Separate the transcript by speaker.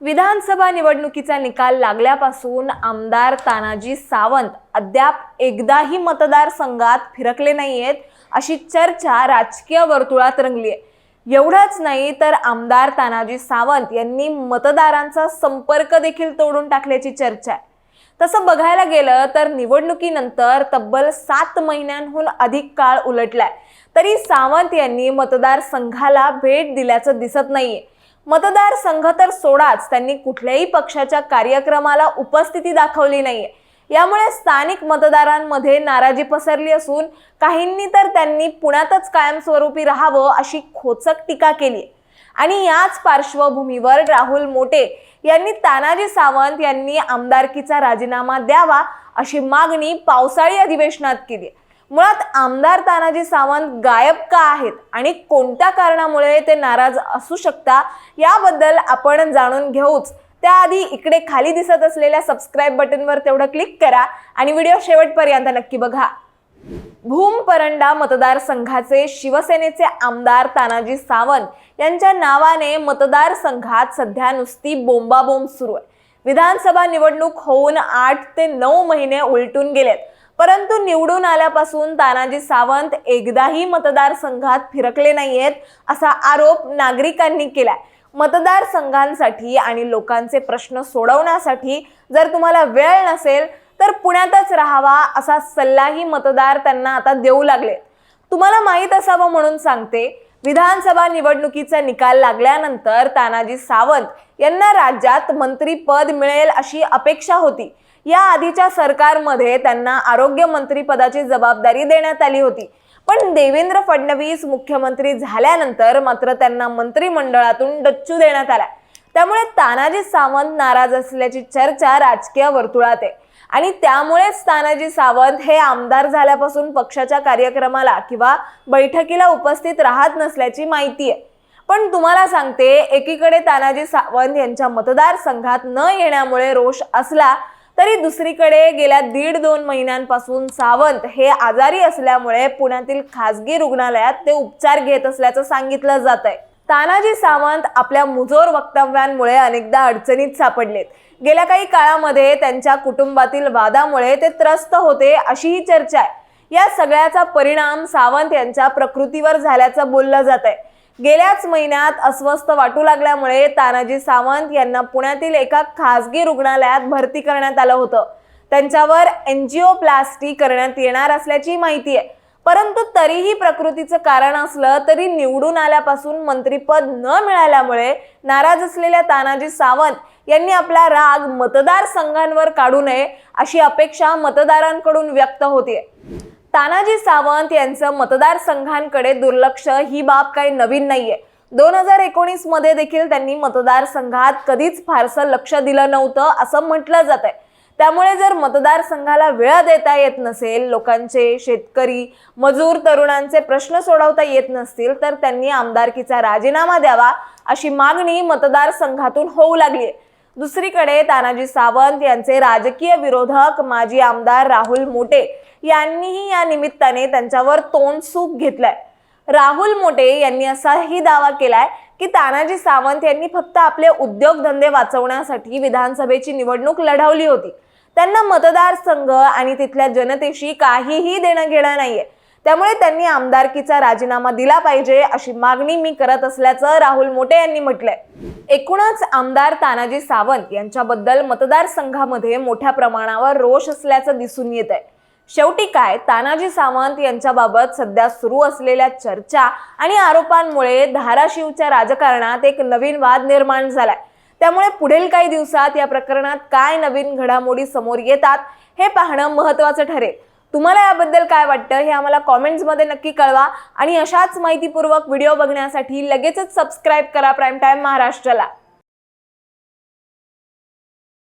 Speaker 1: विधानसभा निवडणुकीचा निकाल लागल्यापासून आमदार तानाजी सावंत अद्याप एकदाही मतदारसंघात फिरकले नाहीयेत अशी चर्चा राजकीय वर्तुळात रंगली आहे. एवढंच नाही तर आमदार तानाजी सावंत यांनी मतदारांचा संपर्क देखील तोडून टाकल्याची चर्चा आहे. तसं बघायला गेलं तर निवडणुकीनंतर तब्बल सात महिन्यांहून अधिक काळ उलटलाय. तरी सावंत यांनी मतदारसंघाला भेट दिल्याचं दिसत नाहीये. मतदारसंघ तर सोडाच. त्यांनी कुठल्याही पक्षाच्या कार्यक्रमाला उपस्थिती दाखवली नाहीये. यामुळे स्थानिक मतदारांमध्ये नाराजी पसरली असून काहींनी तर त्यांनी पुण्यातच कायमस्वरूपी राहावं अशी खोचक टीका केली आणि याच पार्श्वभूमीवर राहुल मोटे यांनी तानाजी सावंत यांनी आमदारकीचा राजीनामा द्यावा अशी मागणी पावसाळी अधिवेशनात केली मुळात आमदार तानाजी सावंत गायब का आहेत आणि कोणत्या कारणामुळे ते नाराज असू शकता याबद्दल आपण जाणून घेऊच. त्याआधी इकडे खाली दिसत असलेल्या सबस्क्राईब बटनवर तेवढं क्लिक करा आणि व्हिडिओ शेवटपर्यंत नक्की बघा. भूम परंडा मतदारसंघाचे शिवसेनेचे आमदार तानाजी सावंत यांच्या नावाने मतदारसंघात सध्या नुसती बोंबाबोंब सुरू आहे. विधानसभा निवडणूक होऊन आठ ते नऊ महिने उलटून गेलेत. परंतु निवडून आल्यापासून तानाजी सावंत एकदाही मतदारसंघात फिरकले नाहीयेत असा आरोप नागरिकांनी केलाय. मतदारसंघांसाठी आणि लोकांचे प्रश्न सोडवण्यासाठी जर तुम्हाला वेळ नसेल तर पुण्यातच राहावा असा सल्लाही मतदार त्यांना आता देऊ लागले. तुम्हाला माहीत असावं म्हणून सांगते विधानसभा निवडणुकीचा निकाल लागल्यानंतर तानाजी सावंत यांना राज्यात मंत्रीपद मिळेल अशी अपेक्षा होती. या आधीच्या सरकारमध्ये त्यांना आरोग्य मंत्री पदाची जबाबदारी देण्यात आली होती. पण देवेंद्र फडणवीस मुख्यमंत्री झाल्यानंतर मात्र त्यांना मंत्रिमंडळातून डच्चू देण्यात आला. त्यामुळे तानाजी सावंत नाराज असल्याची चर्चा राजकीय वर्तुळात आहे. आणि त्यामुळेच तानाजी सावंत हे आमदार झाल्यापासून पक्षाच्या कार्यक्रमाला किंवा बैठकीला उपस्थित राहत नसल्याची माहिती आहे. पण तुम्हाला सांगते एकीकडे तानाजी सावंत यांच्या मतदारसंघात न येण्यामुळे रोष असला तरी दुसरीकडे गेल्या दीड दोन महिन्यांपासून सावंत हे आजारी असल्यामुळे पुण्यातील खासगी रुग्णालयात ते उपचार घेत असल्याचं सांगितलं जात आहे तानाजी सावंत आपल्या मुजोर वक्तव्यांमुळे अनेकदा अडचणीत सापडलेत. गेल्या काही काळामध्ये त्यांच्या कुटुंबातील वादामुळे ते त्रस्त होते अशीही चर्चा आहे. या सगळ्याचा परिणाम सावंत यांच्या प्रकृतीवर झाल्याचं बोललं जात आहे गेल्याच महिन्यात अस्वस्थ वाटू लागल्यामुळे तानाजी सावंत यांना पुण्यातील एका खासगी रुग्णालयात भरती करण्यात आलं होतं. त्यांच्यावर एनजिओप्लास्टी करण्यात येणार असल्याची माहिती आहे. परंतु तरीही प्रकृतीचं कारण असलं तरी निवडून आल्यापासून मंत्रीपद न मिळाल्यामुळे नाराज असलेल्या तानाजी सावंत यांनी आपला राग मतदारसंघांवर काढू नये अशी अपेक्षा मतदारांकडून व्यक्त होतीये. तानाजी सावंत यांचं मतदारसंघांकडे दुर्लक्ष ही बाब काही नवीन नाहीये. दोन हजार एकोणीसमध्ये देखील त्यांनी मतदारसंघात कधीच फारसं लक्ष दिलं नव्हतं असं म्हटलं जात आहे त्यामुळे जर मतदारसंघाला वेळ देता येत नसेल लोकांचे शेतकरी मजूर तरुणांचे प्रश्न सोडवता येत नसतील तर त्यांनी आमदारकीचा राजीनामा द्यावा अशी मागणी मतदारसंघातून होऊ लागली दुसरीकडे तानाजी सावंत यांचे राजकीय विरोधक माजी आमदार राहुल मोटे यांनीही या निमित्ताने त्यांच्यावर तोंड सूप घेतलाय. राहुल मोटे यांनी असाही दावा केलाय की तानाजी सावंत यांनी फक्त आपले उद्योगधंदे वाचवण्यासाठी विधानसभेची निवडणूक लढवली होती. त्यांना मतदारसंघ आणि तिथल्या जनतेशी काहीही देणं घेणं नाहीये. त्यामुळे त्यांनी आमदारकीचा राजीनामा दिला पाहिजे अशी मागणी मी करत असल्याचं राहुल मोटे यांनी म्हटलंय. एकूणच आमदार तानाजी सावंत यांच्याबद्दल मतदारसंघामध्ये मोठ्या प्रमाणावर रोष असल्याचं दिसून येत आहे शेवटी काय? तानाजी सावंत यांच्याबाबत सध्या सुरू असलेल्या चर्चा आणि आरोपांमुळे धाराशिवच्या राजकारणात एक नवीन वाद निर्माण झालाय. त्यामुळे पुढील काही दिवसात या प्रकरणात काय नवीन घडामोडी समोर येतात हे पाहणं महत्त्वाचं ठरेल. तुम्हाला याबद्दल काय वाटतं हे आम्हाला कॉमेंट्समध्ये नक्की कळवा आणि अशाच माहितीपूर्वक व्हिडिओ बघण्यासाठी लगेचच सबस्क्राईब करा प्राईम टाईम महाराष्ट्राला.